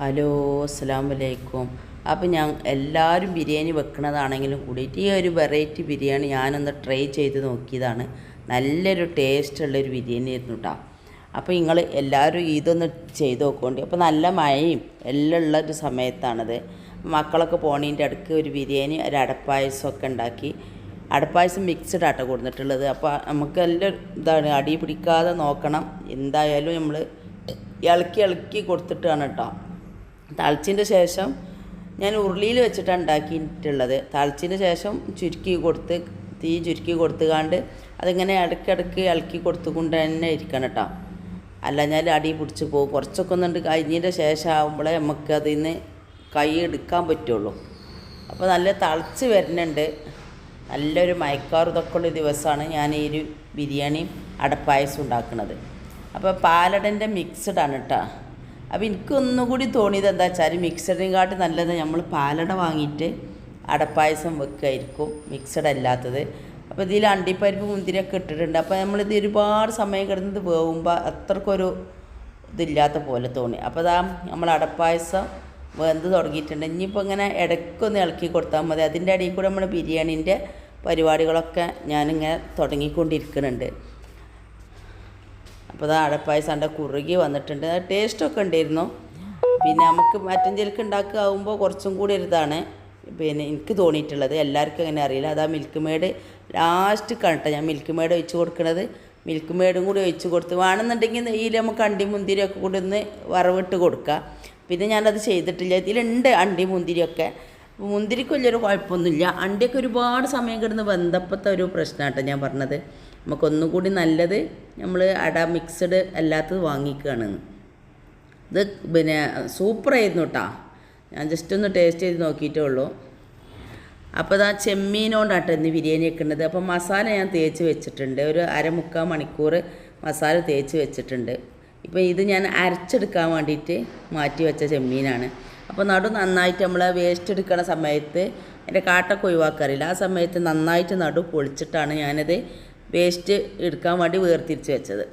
Hello അസ്സാം വലൈക്കും അപ്പോൾ ഞാൻ എല്ലാവരും ബിരിയാണി വെക്കുന്നതാണെങ്കിലും കൂടിയിട്ട് ഈ ഒരു വെറൈറ്റി ബിരിയാണി ഞാനൊന്ന് ട്രൈ ചെയ്ത് നോക്കിയതാണ്. നല്ലൊരു ടേസ്റ്റ് ഉള്ളൊരു ബിരിയാണി ആയിരുന്നു കേട്ടോ അപ്പോൾ നിങ്ങൾ എല്ലാവരും ഇതൊന്ന് ചെയ്ത് നോക്കുകയുണ്ട് അപ്പോൾ നല്ല മഴയും എല്ലാം ഉള്ള ഒരു സമയത്താണത്. മക്കളൊക്കെ പോണീന്റെ അടുക്ക് ഒരു ബിരിയാണി ഒരു അടപ്പായസമൊക്കെ ഉണ്ടാക്കി. അടപ്പായസം മിക്സ്ഡ് ആട്ടോ കൊടുത്തിട്ടുള്ളത്. അപ്പോൾ നമുക്ക് എല്ലാം ഇതാണ് അടി പിടിക്കാതെ നോക്കണം. എന്തായാലും നമ്മൾ ഇളക്കി ഇളക്കി കൊടുത്തിട്ടാണ് കേട്ടോ തളിച്ചതിന്റെ ശേഷം ഞാൻ ഉരുളിയിൽ വെച്ചിട്ടാണ് ഉണ്ടാക്കിയിട്ടുള്ളത്. തളിച്ചതിന് ശേഷം ചുരുക്കി കൊടുത്ത് തീ ചുരുക്കി കൊടുത്തുകാണ്ട് അതിങ്ങനെ ഇടയ്ക്കിടയ്ക്ക് ഇളക്കി കൊടുത്തുകൊണ്ട് തന്നെ ഇരിക്കണം കേട്ടോ. അല്ല ഞാൻ അടി പിടിച്ച് പോകും. കുറച്ചൊക്കെ ഒന്നുണ്ട് കഴിഞ്ഞതിന്റെ ശേഷം ആകുമ്പോഴേ നമുക്ക് അതിൽ നിന്ന് കൈ എടുക്കാൻ പറ്റുള്ളൂ. അപ്പോൾ നല്ല തളിച്ച് വരുന്നുണ്ട്. നല്ലൊരു മയക്കാറു ഇതൊക്കെ ഉള്ള ദിവസമാണ് ഞാൻ ഈ ഒരു ബിരിയാണിയും അടപ്പായസം ഉണ്ടാക്കുന്നത്. അപ്പോൾ പാലടന്റെ മിക്സ്ഡ് ആണ് കേട്ടോ. അപ്പോൾ എനിക്കൊന്നുകൂടി തോന്നിയത് എന്താ വെച്ചാൽ മിക്സഡിനെക്കാട്ടി നല്ലത് നമ്മൾ പാലട വാങ്ങിയിട്ട് അടപ്പായസം വെക്കുമായിരിക്കും മിക്സഡ് അല്ലാത്തത്. അപ്പോൾ ഇതിൽ അണ്ടിപ്പരിപ്പ് മുന്തിരിയൊക്കെ ഇട്ടിട്ടുണ്ട്. അപ്പോൾ നമ്മളിത് ഒരുപാട് സമയം കിടന്നത് വേവുമ്പോൾ അത്രക്കൊരു ഇതില്ലാത്ത പോലെ തോന്നി. അപ്പോൾ അതാ നമ്മൾ അടപ്പായസം വെന്ത് തുടങ്ങിയിട്ടുണ്ട്. ഇനിയിപ്പോൾ ഇങ്ങനെ ഇടയ്ക്കൊന്ന് ഇളക്കി കൊടുത്താൽ മതി. അതിന്റെ ഇടയിൽ കൂടെ നമ്മൾ ബിരിയാണീന്റെ പരിപാടികളൊക്കെ ഞാനിങ്ങനെ തുടങ്ങിക്കൊണ്ടിരിക്കുന്നുണ്ട്. അപ്പോൾ അത് അടപ്പായസം എന്റെ കുറുകി വന്നിട്ടുണ്ട് ടേസ്റ്റൊക്കെ ഉണ്ടായിരുന്നു. പിന്നെ നമുക്ക് മറ്റഞ്ചേൽക്ക് ഉണ്ടാക്കുകയാകുമ്പോൾ കുറച്ചും കൂടി ഒരിതാണ്. പിന്നെ എനിക്ക് തോന്നിയിട്ടുള്ളത് എല്ലാവർക്കും അങ്ങനെ അറിയില്ല. അതാ മിൽക്ക് മേഡ് ലാസ്റ്റ് കണ്ടിട്ട് ഞാൻ മിൽക്ക് മേഡ് ഒഴിച്ച് കൊടുക്കുന്നത് മിൽക്ക് മേഡും കൂടി ഒഴിച്ച് കൊടുത്ത് വേണമെന്നുണ്ടെങ്കിൽ നെയ്യിൽ നമുക്ക് അണ്ടി മുന്തിരിയൊക്കെ കൂടി ഒന്ന് വറവിട്ട് കൊടുക്കുക പിന്നെ ഞാനത് ചെയ്തിട്ടില്ല. ഇതിലുണ്ട് അണ്ടി മുന്തിരിയൊക്കെ മുന്തിരിക്ക് വലിയൊരു കുഴപ്പമൊന്നുമില്ല. അണ്ടിയൊക്കെ ഒരുപാട് സമയം കിടന്ന് ബന്ധപ്പെട്ട ഒരു പ്രശ്നമാട്ടോ ഞാൻ പറഞ്ഞത്. നമുക്കൊന്നുകൂടി നല്ലത് നമ്മൾ അട മിക്സഡ് അല്ലാത്തത് വാങ്ങിക്കുകയാണ് ഇത് പിന്നെ സൂപ്പറായിരുന്നു കേട്ടോ ഞാൻ ജസ്റ്റ് ഒന്ന് ടേസ്റ്റ് ചെയ്ത് നോക്കിയിട്ടേ ഉള്ളൂ. അപ്പോൾ ഇതാ ചെമ്മീനോണ്ടാട്ടോ ഇന്ന് ബിരിയാണി വെക്കുന്നത്. അപ്പോൾ മസാല ഞാൻ തേച്ച് വെച്ചിട്ടുണ്ട്. ഒരു അരമുക്കാൽ മണിക്കൂർ മസാല തേച്ച് വെച്ചിട്ടുണ്ട്. ഇപ്പോൾ ഇത് ഞാൻ അരച്ചെടുക്കാൻ വേണ്ടിയിട്ട് മാറ്റി വെച്ച ചെമ്മീനാണ്. അപ്പോൾ നടു നന്നായിട്ട് നമ്മൾ വേസ്റ്റ് എടുക്കുന്ന സമയത്ത് എന്റെ കാട്ടൊക്കെ ഒഴിവാക്കാറില്ല. ആ സമയത്ത് നന്നായിട്ട് നടു പൊളിച്ചിട്ടാണ് ഞാനത് വേസ്റ്റ് എടുക്കാൻ വേണ്ടി വേർതിരിച്ച് വെച്ചത്.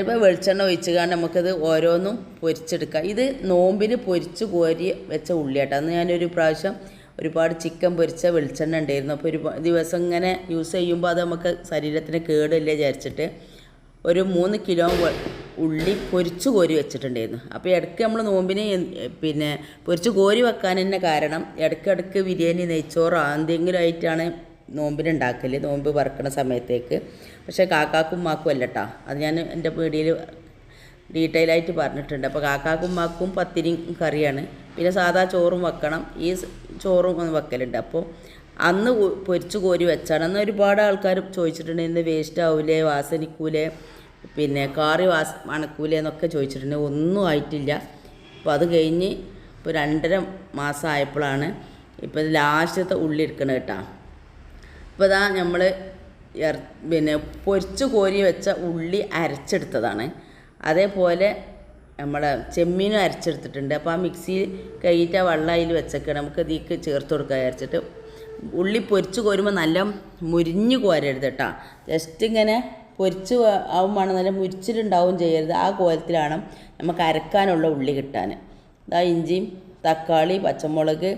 ഇപ്പോൾ വെളിച്ചെണ്ണ ഒഴിച്ച് കാരണം നമുക്കത് ഓരോന്നും പൊരിച്ചെടുക്കാം. ഇത് നോമ്പിന് പൊരിച്ച് കോരി വെച്ച ഉള്ളിയാട്ടോ. അന്ന് ഞാനൊരു പ്രാവശ്യം ഒരുപാട് ചിക്കൻ പൊരിച്ച വെളിച്ചെണ്ണ ഉണ്ടായിരുന്നു. അപ്പോൾ ഒരു ദിവസം ഇങ്ങനെ യൂസ് ചെയ്യുമ്പോൾ അത് നമുക്ക് ശരീരത്തിന് കേടില്ല വിചാരിച്ചിട്ട് ഒരു മൂന്ന് കിലോ ഉള്ളി പൊരിച്ച് കോരി വെച്ചിട്ടുണ്ടായിരുന്നു. അപ്പോൾ ഇടയ്ക്ക് നമ്മൾ നോമ്പിന് പിന്നെ പൊരിച്ച് കോരി വെക്കാൻ തന്നെ കാരണം ഇടയ്ക്കിടയ്ക്ക് ബിരിയാണി നെയ്ച്ചോറോ എന്തെങ്കിലും ആയിട്ടാണ് നോമ്പിന് ഉണ്ടാക്കൽ നോമ്പ് പറക്കണ സമയത്തേക്ക്. പക്ഷേ കാക്കാക്കും മാക്കും അല്ല കേട്ടോ അത് ഞാൻ എന്റെ പീടിയിൽ ഡീറ്റെയിലായിട്ട് പറഞ്ഞിട്ടുണ്ട്. അപ്പോൾ കാക്കാക്കും മാക്കും പത്തിരിയും കറിയാണ്. പിന്നെ സാധാ ചോറും വെക്കണം. ഈ ചോറും ഒന്ന് വെക്കലുണ്ട്. അപ്പോൾ അന്ന് പൊരിച്ച് കോരി വെച്ചാണ്. അന്ന് ഒരുപാട് ആൾക്കാർ ചോദിച്ചിട്ടുണ്ട് ഇന്ന് വേസ്റ്റ് ആവൂലേ? വാസനിക്കൂലേ? പിന്നെ കാറി വാസ മണക്കൂലേ എന്നൊക്കെ ചോദിച്ചിട്ടുണ്ട്. ഒന്നും ആയിട്ടില്ല. അപ്പോൾ അത് കഴിഞ്ഞ് ഇപ്പോൾ രണ്ടര മാസം ആയപ്പോഴാണ് ഇപ്പോൾ ലാസ്റ്റത്തെ ഉള്ളി എടുക്കണത് കേട്ടോ. ഇപ്പോൾ ഇതാ നമ്മൾ പിന്നെ പൊരിച്ച് കോരി വെച്ച ഉള്ളി അരച്ചെടുത്തതാണ്. അതേപോലെ നമ്മളെ ചെമ്മീനും അരച്ചെടുത്തിട്ടുണ്ട്. അപ്പോൾ ആ മിക്സിയിൽ ആ വെള്ളം അതിൽ വെച്ചൊക്കെ നമുക്ക് ഇതിക്ക് ചേർത്ത് കൊടുക്കുക അരച്ചിട്ട് ഉള്ളി പൊരിച്ച് കോരുമ്പോൾ നല്ല മുരിഞ്ഞ് കോരരുത് കേട്ടോ ജസ്റ്റ് ഇങ്ങനെ പൊരിച്ച് ആവുമ്പോൾ നല്ല മുരിച്ചിലുണ്ടാവും ചെയ്യരുത്. ആ കോലത്തിലാണ് നമുക്ക് അരക്കാനുള്ള ഉള്ളി കിട്ടാൻ. ഇതാ ഇഞ്ചിയും തക്കാളി പച്ചമുളക്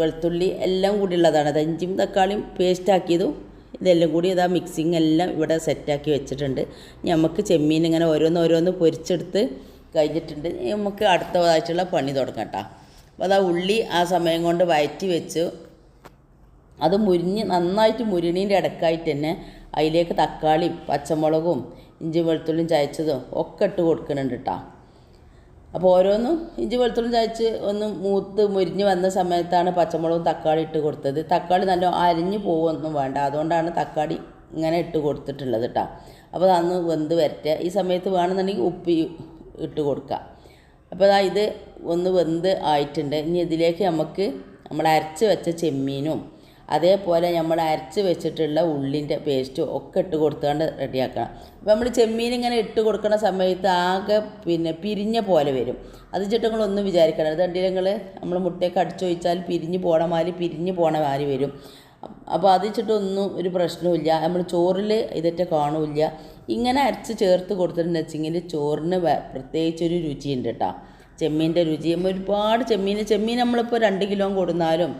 വെളുത്തുള്ളി എല്ലാം കൂടി ഉള്ളതാണ്. അത് ഇഞ്ചിയും തക്കാളിയും പേസ്റ്റാക്കിയതും ഇതെല്ലാം കൂടി ഇതാ മിക്സിങ് എല്ലാം ഇവിടെ സെറ്റാക്കി വെച്ചിട്ടുണ്ട്. നമുക്ക് ചെമ്മീൻ ഇങ്ങനെ ഓരോന്ന് ഓരോന്ന് പൊരിച്ചെടുത്ത് കഴിഞ്ഞിട്ടുണ്ട്. നമുക്ക് അടുത്ത ആഴ്ചയുള്ള പണി തുടങ്ങാം കേട്ടോ അപ്പോൾ അതാ ഉള്ളി ആ സമയം കൊണ്ട് വയറ്റി വെച്ചു. അത് മുരിഞ്ഞ് നന്നായിട്ട് മുരിണീന്റെ ഇടക്കായിട്ട് തന്നെ അതിലേക്ക് തക്കാളിയും പച്ചമുളകും ഇഞ്ചി വെളുത്തുള്ളിയും ചായച്ചതും ഒക്കെ ഇട്ട് കൊടുക്കുന്നുണ്ട് കേട്ടോ അപ്പോൾ ഓരോന്നും ഇഞ്ചി വെളുത്തുള്ളി ചതച്ച് ഒന്ന് മൂത്ത് മുരിഞ്ഞ് വന്ന സമയത്താണ് പച്ചമുളകും തക്കാളി ഇട്ട് കൊടുത്തത്. തക്കാളി നല്ല അരിഞ്ഞു പോകുമൊന്നും വേണ്ട. അതുകൊണ്ടാണ് തക്കാളി ഇങ്ങനെ ഇട്ട് കൊടുത്തിട്ടുള്ളത് കേട്ടോ അപ്പോൾ അന്ന് വെന്ത് വരട്ടെ. ഈ സമയത്ത് വേണമെന്നുണ്ടെങ്കിൽ ഉപ്പ് ഇട്ട് കൊടുക്കുക അപ്പോൾ അതാ ഇത് ഒന്ന് വെന്ത് ആയിട്ടുണ്ട്. ഇനി ഇതിലേക്ക് നമുക്ക് നമ്മൾ അരച്ച് വെച്ച ചെമ്മീനും അതേപോലെ നമ്മൾ അരച്ച് വെച്ചിട്ടുള്ള ഉള്ളിന്റെ പേസ്റ്റും ഒക്കെ ഇട്ട് കൊടുത്തുകൊണ്ട് റെഡിയാക്കണം. അപ്പോൾ നമ്മൾ ചെമ്മീൻ ഇങ്ങനെ ഇട്ട് കൊടുക്കുന്ന സമയത്ത് ആകെ പിന്നെ പിരിഞ്ഞ പോലെ വരും. അത് വെച്ചിട്ട് നിങ്ങളൊന്നും വിചാരിക്കണം അത് നിങ്ങൾ? നമ്മൾ മുട്ടയൊക്കെ അടിച്ചു വെച്ചാൽ പിരിഞ്ഞ് പോണ മാതിരി പിരിഞ്ഞ് പോണ മാതിരി വരും. അപ്പോൾ അത് വെച്ചിട്ടൊന്നും ഒരു പ്രശ്നമില്ല നമ്മൾ ചോറിൽ ഇതൊക്കെ കാണില്ല. ഇങ്ങനെ അരച്ച് ചേർത്ത് കൊടുത്തിട്ടുണ്ടെന്ന് വെച്ചെങ്കിൽ ചോറിന് പ്രത്യേകിച്ചൊരു രുചിയുണ്ട് കേട്ടോ. ചെമ്മീന്റെ രുചി. ഒരുപാട് ചെമ്മീൻ ചെമ്മീൻ നമ്മളിപ്പോൾ രണ്ട് കിലോ കൊടുന്നാലും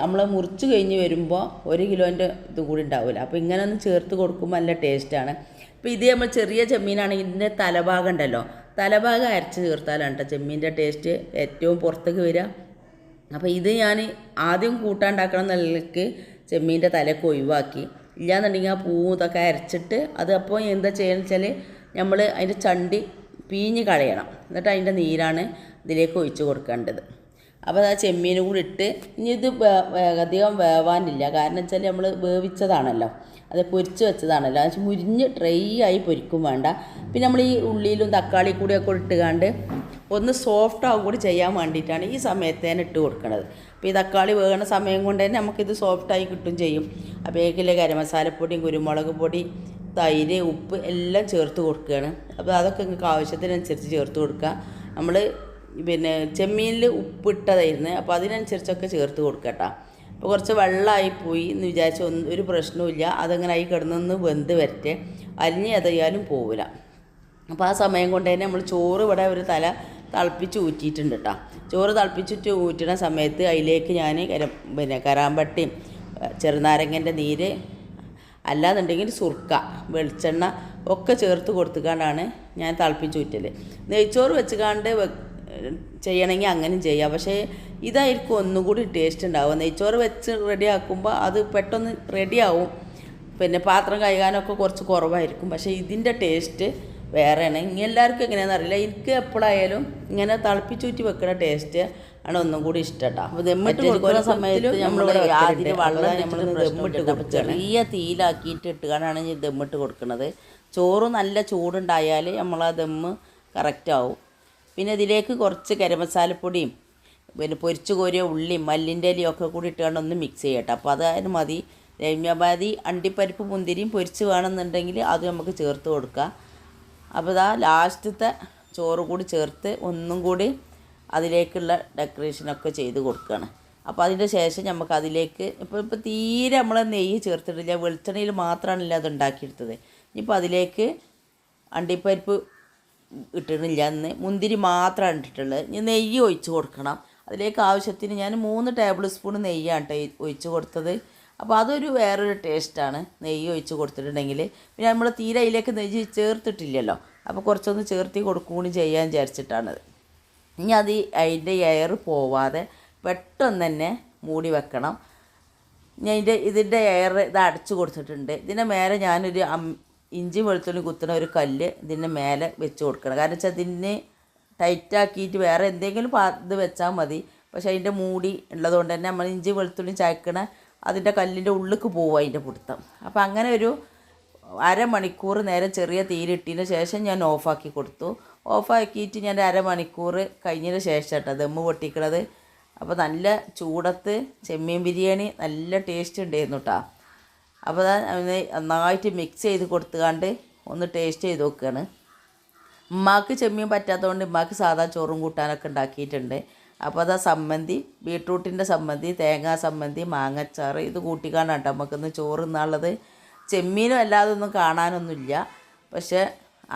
നമ്മൾ മുറിച്ച് കഴിഞ്ഞ് വരുമ്പോൾ ഒരു കിലോന്റെ ഇത് കൂടി ഉണ്ടാവില്ല അപ്പോൾ ഇങ്ങനെ ഒന്ന് ചേർത്ത് കൊടുക്കുമ്പോൾ നല്ല ടേസ്റ്റാണ് അപ്പോൾ ഇത് നമ്മൾ ചെറിയ ചെമ്മീനാണെങ്കിൽ ഇതിന്റെ തലഭാഗം ഉണ്ടല്ലോ. തലഭാഗം അരച്ച് ചേർത്താലാണ് കേട്ടോ ചെമ്മീന്റെ ടേസ്റ്റ് ഏറ്റവും പുറത്തേക്ക് വരിക അപ്പോൾ ഇത് ഞാൻ ആദ്യം കൂട്ടാണ്ടാക്കണം നിലയ്ക്ക് ചെമ്മീന്റെ തലയൊക്കെ ഒഴിവാക്കി. ഇല്ലാന്നുണ്ടെങ്കിൽ ആ പൂവും ഇതൊക്കെ അരച്ചിട്ട് അത് അപ്പോൾ എന്താ ചെയ്യുന്നത് വെച്ചാൽ നമ്മൾ അതിന്റെ ചണ്ടി പീഞ്ഞ് കളയണം. എന്നിട്ട് അതിന്റെ നീരാണ് ഇതിലേക്ക് ഒഴിച്ച് കൊടുക്കേണ്ടത്. അപ്പോൾ ആ ചെമ്മീനും കൂടി ഇട്ട് ഇനി ഇത് അധികം വേവാനില്ല. കാരണം വെച്ചാൽ നമ്മൾ വേവിച്ചതാണല്ലോ. അത് പൊരിച്ച് വെച്ചതാണല്ലോ. അത് മുരിഞ്ഞ് ഡ്രൈ ആയി പൊരിക്കും വേണ്ട. പിന്നെ നമ്മൾ ഈ ഉള്ളിയിലും തക്കാളി കൂടിയൊക്കെ ഇട്ടുകാണ്ട് ഒന്ന് സോഫ്റ്റ് ആവും കൂടി ചെയ്യാൻ വേണ്ടിയിട്ടാണ് ഈ സമയത്തേനെ ഇട്ട് കൊടുക്കുന്നത് അപ്പോൾ ഈ തക്കാളി വേകണ സമയം കൊണ്ട് തന്നെ നമുക്കിത് സോഫ്റ്റായി കിട്ടും ചെയ്യും. അപ്പോൾ ഏക്കിലെ ഗരമസാലപ്പൊടി മസാലപ്പൊടിയും കുരുമുളക് പൊടി തൈര് ഉപ്പ് എല്ലാം ചേർത്ത് കൊടുക്കുകയാണ് അപ്പോൾ അതൊക്കെ നിങ്ങൾക്ക് ആവശ്യത്തിനനുസരിച്ച് ചേർത്ത് കൊടുക്കുക നമ്മൾ പിന്നെ ചെമ്മീനിൽ ഉപ്പിട്ടതായിരുന്നു. അപ്പോൾ അതിനനുസരിച്ചൊക്കെ ചേർത്ത് കൊടുക്കട്ടോ. അപ്പോൾ കുറച്ച് വെള്ളമായി പോയി എന്ന് വിചാരിച്ച ഒന്ന് ഒരു പ്രശ്നവുമില്ല. അതങ്ങനെ ആയി കിടന്നൊന്ന് വെന്ത് വരട്ടെ. അരിഞ്ഞ് എതയാലും പോവില്ല. അപ്പോൾ ആ സമയം കൊണ്ട് തന്നെ നമ്മൾ ചോറ് ഇവിടെ ഒരു തല തിളപ്പിച്ച് ഊറ്റിയിട്ടുണ്ട് കേട്ടോ ചോറ് തിളപ്പിച്ചിട്ട് ഊറ്റുന്ന സമയത്ത് അതിലേക്ക് ഞാൻ കര പിന്നെ കരാമ്പട്ടിയും ചെറുനാരങ്ങന്റെ നീര് അല്ലാന്നുണ്ടെങ്കിൽ സുർക്ക വെളിച്ചെണ്ണ ഒക്കെ ചേർത്ത് കൊടുത്തുകൊണ്ടാണ് ഞാൻ തിളപ്പിച്ച് ഊറ്റൽ നെയ്ച്ചോറ് വെച്ചുകാണ്ട് ചെയ്യണമെങ്കിൽ അങ്ങനെയും ചെയ്യാം. പക്ഷേ ഇതായിരിക്കും ഒന്നുകൂടി ടേസ്റ്റ് ഉണ്ടാവുക. നെയ്ച്ചോറ് വെച്ച് റെഡി ആക്കുമ്പോൾ അത് പെട്ടെന്ന് റെഡിയാവും പിന്നെ പാത്രം കഴുകാനൊക്കെ കുറച്ച് കുറവായിരിക്കും. പക്ഷേ ഇതിന്റെ ടേസ്റ്റ് വേറെയാണ്. ഇനി എല്ലാവർക്കും എങ്ങനെയാണെന്ന് അറിയില്ല. എനിക്ക് എപ്പോഴായാലും ഇങ്ങനെ തിളപ്പിച്ചൂറ്റി വെക്കുന്ന ടേസ്റ്റ് ആണ് ഒന്നും കൂടി ഇഷ്ടട്ടാ അപ്പോൾ ദമ്മിട്ട് കൊടുക്കുന്ന സമയത്ത് നമ്മൾ ആദ്യം വെള്ളം നമ്മൾ ദമ്മിട്ട് കൊടുക്കുക ചെറിയ തീയിലാക്കിയിട്ട് ഇട്ടുകൊണ്ടാണ് ദമ്മിട്ട് കൊടുക്കുന്നത് ചോറ് നല്ല ചൂടുണ്ടായാൽ നമ്മൾ ആ ദമ്മ് കറക്റ്റ് ആവും. പിന്നെ ഇതിലേക്ക് കുറച്ച് ഗരം മസാലപ്പൊടിയും പിന്നെ പൊരിച്ചു കോരിയ ഉള്ളിയും മല്ലിന്റെ ഇലയും ഒക്കെ കൂടി ഇട്ടുകൊണ്ട് ഒന്ന് മിക്സ് ചെയ്യട്ടെ അപ്പോൾ അതായത് മതി. രമ്യപാതി അണ്ടിപ്പരിപ്പ് മുന്തിരിയും പൊരിച്ച് വേണമെന്നുണ്ടെങ്കിൽ അത് നമുക്ക് ചേർത്ത് കൊടുക്കാം. അപ്പോൾ ഇതാ ലാസ്റ്റത്തെ ചോറ് കൂടി ചേർത്ത് ഒന്നും കൂടി അതിലേക്കുള്ള ഡെക്കറേഷനൊക്കെ ചെയ്ത് കൊടുക്കുകയാണ് അപ്പോൾ അതിന്റെ ശേഷം നമുക്ക് അതിലേക്ക് ഇപ്പോൾ ഇപ്പോൾ തീരെ നമ്മൾ നെയ്യ് ചേർത്തിട്ടില്ല. വെളിച്ചെണ്ണയിൽ മാത്രമാണല്ലോ അത് ഉണ്ടാക്കിയെടുത്തത്. ഇനിയിപ്പോൾ അതിലേക്ക് അണ്ടിപ്പരിപ്പ് ഇട്ടിട്ടില്ല എന്ന് മുന്തിരി മാത്രമാണ് ഇട്ടിട്ടുള്ളത് ഇനി നെയ്യ് ഒഴിച്ച് കൊടുക്കണം. അതിലേക്ക് ആവശ്യത്തിന് ഞാൻ മൂന്ന് ടേബിൾ സ്പൂൺ നെയ്യാണ് കേട്ടോ ഒഴിച്ച് കൊടുത്തത്. അപ്പോൾ അതൊരു വേറൊരു ടേസ്റ്റാണ്. നെയ്യ് ഒഴിച്ച് കൊടുത്തിട്ടുണ്ടെങ്കിൽ. പിന്നെ നമ്മൾ തീരെ അതിലേക്ക് നെയ്യ് ചേർത്തിട്ടില്ലല്ലോ. അപ്പോൾ കുറച്ചൊന്ന് ചേർത്തി കൊടുക്കുകയും കൂടി ചെയ്യാൻ വിചാരിച്ചിട്ടാണത്. ഇനി അത് അതിന്റെ എയർ പോവാതെ പെട്ടെന്ന് തന്നെ മൂടി വെക്കണം. ഇനി അതിന്റെ ഇതിന്റെ എയർ ഇത് അടച്ചു കൊടുത്തിട്ടുണ്ട്. ഇതിന്റെ മേലെ ഞാനൊരു ഇഞ്ചി വെളുത്തുള്ളി കുത്തുന്ന ഒരു കല്ല് ഇതിന്റെ മേലെ വെച്ച് കൊടുക്കണം. കാരണം വെച്ചാൽ ഇതിന് ടൈറ്റാക്കിയിട്ട് വേറെ എന്തെങ്കിലും ഇത് വെച്ചാൽ മതി. പക്ഷേ അതിന്റെ മൂടി ഉള്ളതുകൊണ്ട് തന്നെ നമ്മൾ ഇഞ്ചി വെളുത്തുള്ളി ചായക്കണ അതിന്റെ കല്ലിന്റെ ഉള്ളിലേക്ക് പോവും അതിന്റെ പിടുത്തം. അപ്പോൾ അങ്ങനെ ഒരു അരമണിക്കൂർ നേരം ചെറിയ തീയിലിട്ടതിന് ശേഷം ഞാൻ ഓഫാക്കി കൊടുത്തു. ഓഫാക്കിയിട്ട് ഞാൻ അരമണിക്കൂർ കഴിഞ്ഞതിന് ശേഷം കേട്ടോ ദമ്മ് പൊട്ടിക്കണത്. അപ്പോൾ നല്ല ചൂടത്ത് ചെമ്മീൻ ബിരിയാണി നല്ല ടേസ്റ്റ് ഉണ്ടായിരുന്നു കേട്ടോ അപ്പോൾ ഒന്ന് നന്നായിട്ട് മിക്സ് ചെയ്ത് കൊടുത്തുകൊണ്ട് ഒന്ന് ടേസ്റ്റ് ചെയ്ത് നോക്കുകയാണ് ഉമ്മാക്ക് ചെമ്മീൻ പറ്റാത്തതുകൊണ്ട് ഉമ്മാക്ക് സാധാ ചോറും കൂട്ടാനൊക്കെ ഉണ്ടാക്കിയിട്ടുണ്ട്. അപ്പോൾ അതാ സമ്മന്തി ബീട്രൂട്ടിന്റെ സമ്മന്തി തേങ്ങാ സമ്മന്തി മാങ്ങച്ചാർ ഇത് കൂട്ടിക്കാണ്ടാണ് കേട്ടോ നമുക്കിന്ന് ചോറ് എന്നുള്ളത് ചെമ്മീനും അല്ലാതെ ഒന്നും കാണാനൊന്നുമില്ല. പക്ഷേ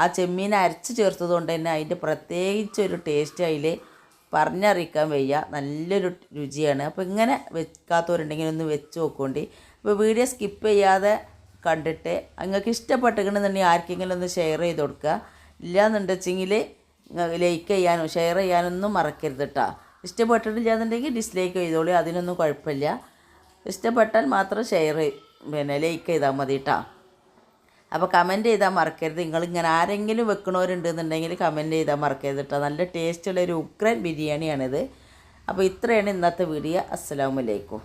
ആ ചെമ്മീൻ അരച്ച് ചേർത്തത് കൊണ്ട് തന്നെ അതിന്റെ പ്രത്യേകിച്ചൊരു ടേസ്റ്റ് അതിൽ പറഞ്ഞറിയിക്കാൻ വയ്യ. നല്ലൊരു രുചിയാണ്. അപ്പോൾ ഇങ്ങനെ വെക്കാത്തവരുണ്ടെങ്കിൽ ഒന്ന് വെച്ച് നോക്കുകൊണ്ട് അപ്പോൾ വീഡിയോ സ്കിപ്പ് ചെയ്യാതെ കണ്ടിട്ട് നിങ്ങൾക്ക് ഇഷ്ടപ്പെട്ടിട്ടുണ്ടെന്നുണ്ടെങ്കിൽ ആർക്കെങ്കിലും ഒന്ന് ഷെയർ ചെയ്ത് കൊടുക്കുക. ഇല്ലയെന്നുണ്ടെച്ചെങ്കിൽ ലൈക്ക് ചെയ്യാനും ഷെയർ ചെയ്യാനൊന്നും മറക്കരുത് കേട്ടോ ഇഷ്ടപ്പെട്ടിട്ടില്ല എന്നുണ്ടെങ്കിൽ ഡിസ്ലൈക്ക് ചെയ്തോളൂ അതിനൊന്നും കുഴപ്പമില്ല. ഇഷ്ടപ്പെട്ടാൽ മാത്രം ഷെയർ പിന്നെ ലൈക്ക് ചെയ്താൽ മതി കേട്ടോ അപ്പോൾ കമന്റ് ചെയ്താൽ മറക്കരുത്. നിങ്ങൾ ഇങ്ങനെ ആരെങ്കിലും വെക്കണവരുണ്ടെന്നുണ്ടെങ്കിൽ കമന്റ് ചെയ്താൽ മറക്കരുത് കേട്ടോ നല്ല ടേസ്റ്റുള്ള ഒരു ഉഗ്രൻ ബിരിയാണിയാണിത്. അപ്പോൾ ഇത്രയാണ് ഇന്നത്തെ വീഡിയോ അസ്സലാമലൈക്കും